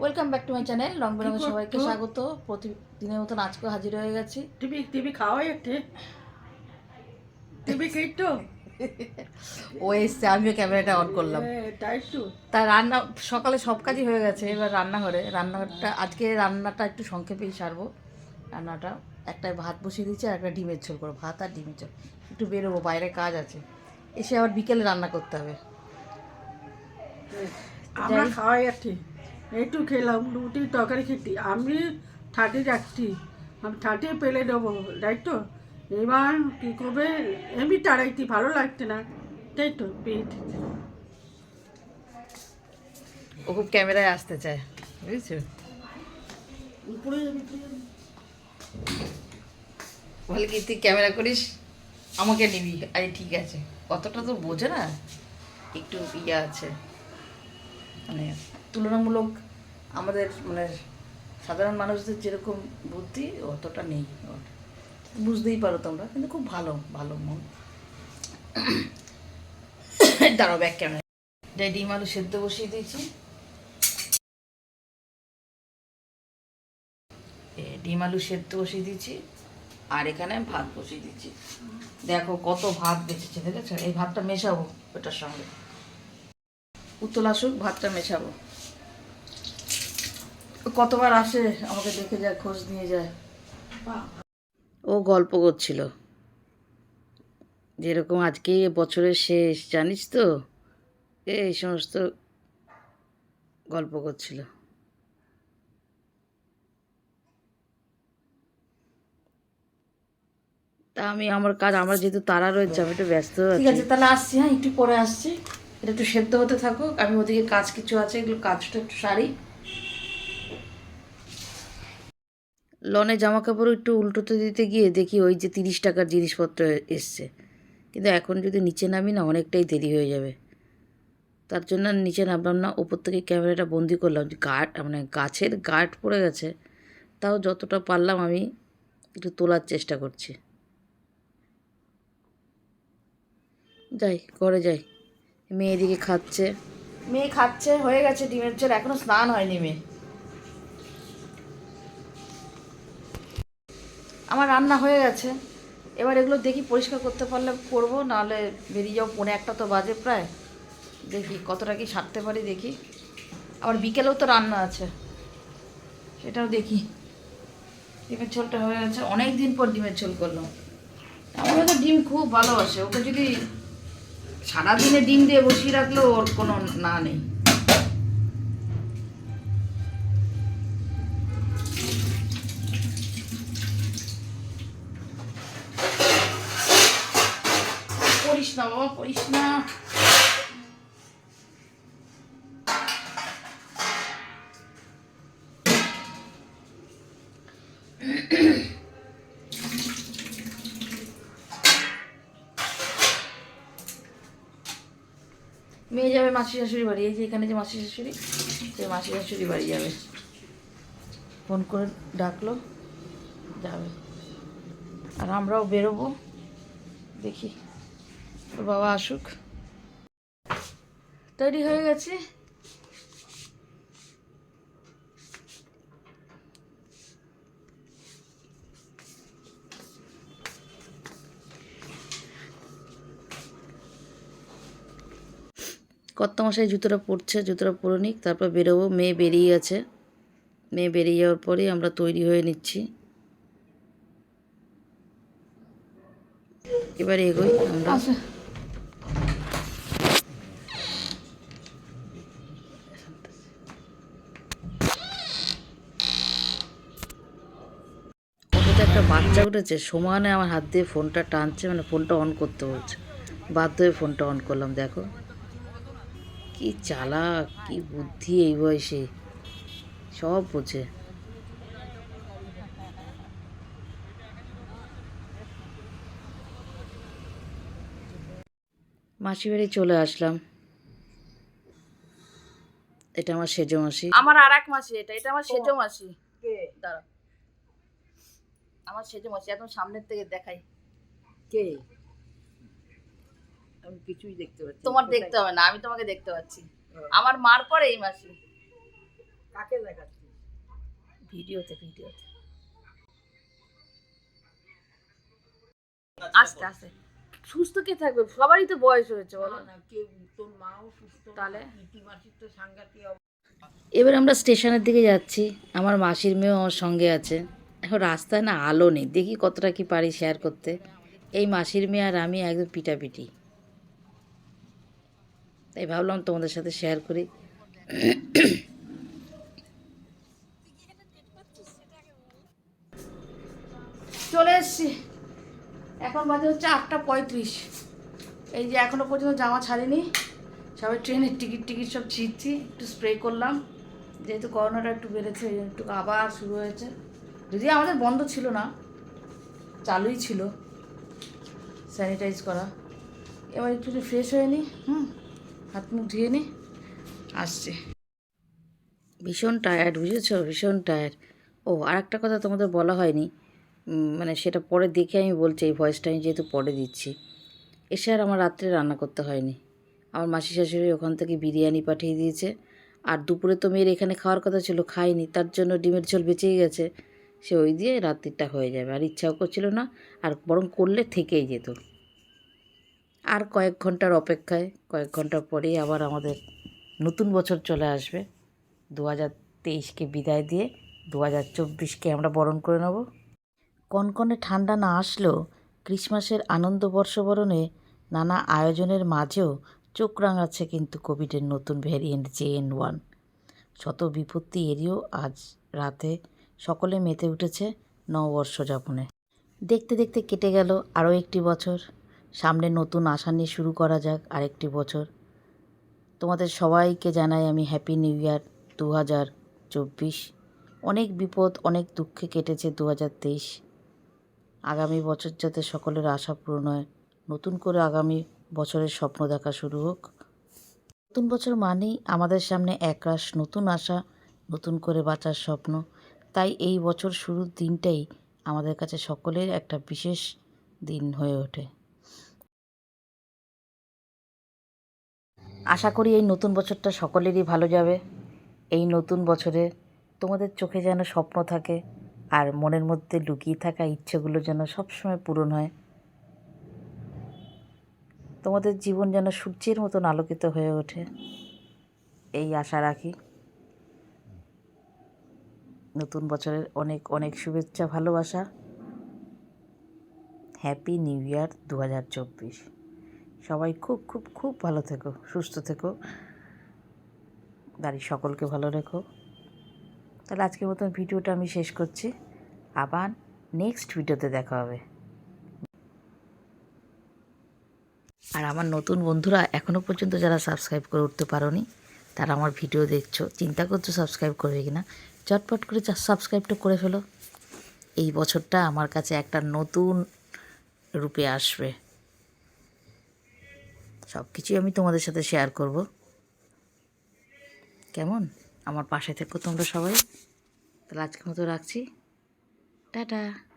Welcome back to my channel রং বেরঙের সবাইকে স্বাগত। প্রতিদিনের মতন আজকেও হাজির হয়ে গেছি। টিভি টিভি খাওয়াই একটু। টিভি খেয়েছো ও এসছে আমিও ক্যামেরাটা অন করলাম। তাই তো তা রান্না সকালে সব কাজই হয়ে গেছে এবার রান্নাঘরে। রান্নাঘরটা আজকে রান্নাটা একটু সংক্ষেপেই সারবো। রান্নাটা একটা ভাত বসিয়ে দিচ্ছি আর একটা ডিমের ঝোল করব ভাত আর ডিমের ঝোল। একটু বেরোবো বাইরে কাজ আছে। এসে আবার বিকেলে রান্না করতে হবে। আমরা যাই। খাওয়াই একটু একটু খেলাম রুটি তরকারি খেতে। আমি থার্টি যাচ্ছি আমি থার্টি পেলে দেবো তাই তো? এবার কী করবে? এমনি তাড়াইতে ভালো লাগছে না তাই তো পেট ও খুব ক্যামেরায় আসতে চায় বুঝেছ? বলে কি তুই ক্যামেরা করিস? আমাকে নিবি। আরে ঠিক আছে অতটা তো বোঝে না একটু ইয়ে আছে। মানে তুলনামূলক আমাদের মানে সাধারণ মানুষদের যেরকম বুদ্ধি, অতটা নেই। বুঝতেই পারো তোমরা, কিন্তু খুব ভালো ভালো মন। দাঁড়াও ব্যাক ক্যামেরা ডিম আলু সেদ্ধ বসিয়ে দিয়েছি। ডিম আলু সেদ্ধ বসিয়ে দিয়েছি। আর এখানে ভাত বসিয়ে দিচ্ছি দেখো কত ভাত বেঁচেছে, দেখেছ? এই ভাতটা মেশাবো ওটার সঙ্গে। উতল আসুক, ভাতটা মেশাবো। কতবার আসে? আমাকে দেখে যায় খোঁজ নিয়ে যায়। ও গল্প করছিল। যেরকম আজকে বছরের শেষ জানিস তো? এই সমস্ত গল্প করছিল। তা আমি আমার কাজ আমার যেহেতু তারা রয়েছে আমি একটু ব্যস্ত ঠিক আছে তাহলে আসছি হ্যাঁ একটু পরে আসছি। এটা একটু সেদ্ধ হতে থাকুক আমি ওদিকে কাজ কিছু আছে এগুলো কাজটা একটু সারি। লনে জামা কাপড় একটু উল্টোতে দিতে গিয়ে দেখি ওই যে তিরিশ টাকার জিনিসপত্র এসছে। কিন্তু এখন যদি নিচে নামি না, অনেকটাই দেরি হয়ে যাবে। তার জন্য নিচে নামলাম না, ওপর থেকে ক্যামেরাটা বন্দি করলাম। যে গার্ড মানে গাছের গার্ড পড়ে গেছে, তাও যতটা পারলাম আমি একটু তোলার চেষ্টা করছি। যাই, ঘরে যাই। মেয়ে এদিকে খাচ্ছে। মেয়ে খাচ্ছে, হয়ে গেছে ডিমের ঝোল, এখনও স্নান হয়নি মেয়ে। আমার রান্না হয়ে গেছে। এবার এগুলো দেখি পরিষ্কার করতে পারলে করব, নাহলে বেরিয়ে যাও পৌনে একটা তো বাজে প্রায়। দেখি কতটা কি সারতে পারি দেখি। আবার বিকেলেও তো রান্না আছে। সেটাও দেখি। ডিমের ঝোলটা হয়ে গেছে। অনেক দিন পর ডিমের ঝোল করলাম। আমার তো ডিম খুব ভালোবাসে ওকে যদি সারাদিনে ডিম দিয়ে বসিয়ে রাখলেও ওর কোনো না নেই। করিস না মেয়ে যাবে মাসি শাশুড়ি বাড়ি, এই যে এখানে যে মাসি শাশুড়ি সে মাসি শাশুড়ি বাড়ি যাবে। ফোন করে ডাকলো, যাবে। আর আমরাও বেরোবো, দেখি। ওর বাবা আসুক। তৈরি হয়ে গেছে। কত কর্তামশাই জুতোটা পরছে জুতোটা পরে নিক তারপর বেরোবো। মেয়ে বেরিয়ে গেছে। মেয়ে বেরিয়ে যাওয়ার পরেই আমরা তৈরি হয়ে নিচ্ছি। এবারে এগোই আমরা। ওটাতে একটা বাচ্চা উঠেছে সমানে আমার হাত দিয়ে ফোনটা টানছে মানে ফোনটা অন করতে বলছে। বাধ্য হয়ে ফোনটা অন করলাম দেখো। কি চালাক কি বুদ্ধি এই বয়সে। সব বোঝে মাসি বাড়ি চলে আসলাম। এটা আমার সেজো মাসি। আমার আর এক মাসি এটা এটা আমার সেজো মাসি। দাঁড়া আমার সেজে মাসি একদম সামনের থেকে দেখাই। কে? আমি কিছুই দেখতে পাচ্ছি তোমার দেখতে হবে না আমি তোমাকে দেখতে পাচ্ছি। আমার মার পরে এই মাসি। কাকে দেখাচ্ছি? ভিডিওতে ভিডিওতে। আস্তে আস্তে। সুস্থ কে থাকবে? সবারই তো বয়স হয়েছে বলো। না কেউ তোর মাও সুস্থ তাহলে? মাসির তো সাংঘাতিক এবার আমরা স্টেশনের দিকে যাচ্ছি। আমার মাসির মেয়েও আমার সঙ্গে আছে। রাস্তায় না আলো নেই। দেখি কতটা কি পারি শেয়ার করতে। এই মাসির মেয়ে আর আমি একদম পিটাপিটি। তাই ভাবলাম তোমাদের সাথে শেয়ার করি। চলে এসছি। এখন বাজে হচ্ছে আটটা পঁয়ত্রিশ। এই যে এখনও পর্যন্ত জামা ছাড়িনি। সবাই ট্রেনের টিকিট টিকিট সব ছিঁড়ছি একটু স্প্রে করলাম। যেহেতু করোনাটা একটু বেড়েছে, একটু আবার শুরু হয়েছে। যদিও আমাদের বন্ধ ছিল না, চালুই ছিল স্যানিটাইজ করা। এবার একটু ফ্রেশ হয়ে নিই হুম, হাত মুখ ধুয়ে নিই আসছে। ভীষণ টায়ার্ড বুঝেছ? ভীষণ টায়ার্ড ও আর একটা কথা তোমাদের বলা হয়নি মানে সেটা পরে দেখে আমি বলছি, এই ভয়েসটা আমি যেহেতু পরে দিচ্ছি। এসে আর আমার রাত্রে রান্না করতে হয়নি। আমার মাসি শাশুড়ি ওখান থেকে বিরিয়ানি পাঠিয়ে দিয়েছে। আর দুপুরে তো মেয়ের এখানে খাওয়ার কথা ছিল, খাইনি, তার জন্য ডিমের ঝোল বেঁচেই গেছে। সে ওই দিয়ে রাত্রিটা হয়ে যাবে। আর ইচ্ছাও করছিল না, আর বরং করলে থেকেই যেত। আর কয়েক ঘণ্টার অপেক্ষায়, কয়েক ঘণ্টা পরেই আবার আমাদের নতুন বছর চলে আসবে। দু হাজার তেইশকে বিদায় দিয়ে দু হাজার চব্বিশকে আমরা বরণ করে নেব। কনকনে ঠান্ডা না আসলেও ক্রিসমাসের আনন্দ বর্ষবরণে নানা আয়োজনের মাঝেও চোখ রাঙাচ্ছে কিন্তু কোভিডের নতুন ভ্যারিয়েন্ট জে এন ওয়ান। শত বিপত্তি এড়িয়েও আজ রাতে সকলে মেতে উঠেছে নববর্ষ যাপনে। দেখতে দেখতে কেটে গেল আরও একটি বছর। সামনে নতুন আশা নিয়ে শুরু করা যাক আরেকটি বছর। তোমাদের সবাইকে জানাই আমি হ্যাপি নিউ ইয়ার দু হাজার চব্বিশ। অনেক বিপদ, অনেক দুঃখে কেটেছে দু হাজার তেইশ। আগামী বছর যাতে সকলের আশা পূরণ হয়, নতুন করে আগামী বছরের স্বপ্ন দেখা শুরু হোক। নতুন বছর মানেই আমাদের সামনে একরাশ নতুন আশা, নতুন করে বাঁচার স্বপ্ন। তাই এই বছর শুরুর দিনটাই আমাদের কাছে সকলের একটা বিশেষ দিন হয়ে ওঠে। আশা করি এই নতুন বছরটা সকলেরই ভালো যাবে। এই নতুন বছরে তোমাদের চোখে যেন স্বপ্ন থাকে আর মনের মধ্যে লুকিয়ে থাকা ইচ্ছেগুলো যেন সবসময় পূরণ হয়। তোমাদের জীবন যেন সূর্যের মতন আলোকিত হয়ে ওঠে। এই আশা রাখি। নতুন বছরের অনেক অনেক শুভেচ্ছা, ভালোবাসা। হ্যাপি নিউ ইয়ার দু হাজার চব্বিশ। সবাই খুব খুব খুব ভালো থেকো, সুস্থ থেকো। বাড়ির সকলকে ভালো রেখো। তাহলে আজকের মতন ভিডিওটা আমি শেষ করছি। আবার নেক্সট ভিডিওতে দেখা হবে। আর আমার নতুন বন্ধুরা এখনও পর্যন্ত যারা সাবস্ক্রাইব করে উঠতে পারোনি, তারা আমার ভিডিও দেখছ। চিন্তা করছ সাবস্ক্রাইব করবে কিনা? চটপট করে সাবস্ক্রাইবটা করে ফেলো। এই বছরটা আমার কাছে একটা নতুন রূপে আসবে। সব কিছুই আমি তোমাদের সাথে শেয়ার করব। কেমন? আমার পাশে থেকো তোমরা সবাই। তাহলে আজকের মতো রাখছি। টাটা।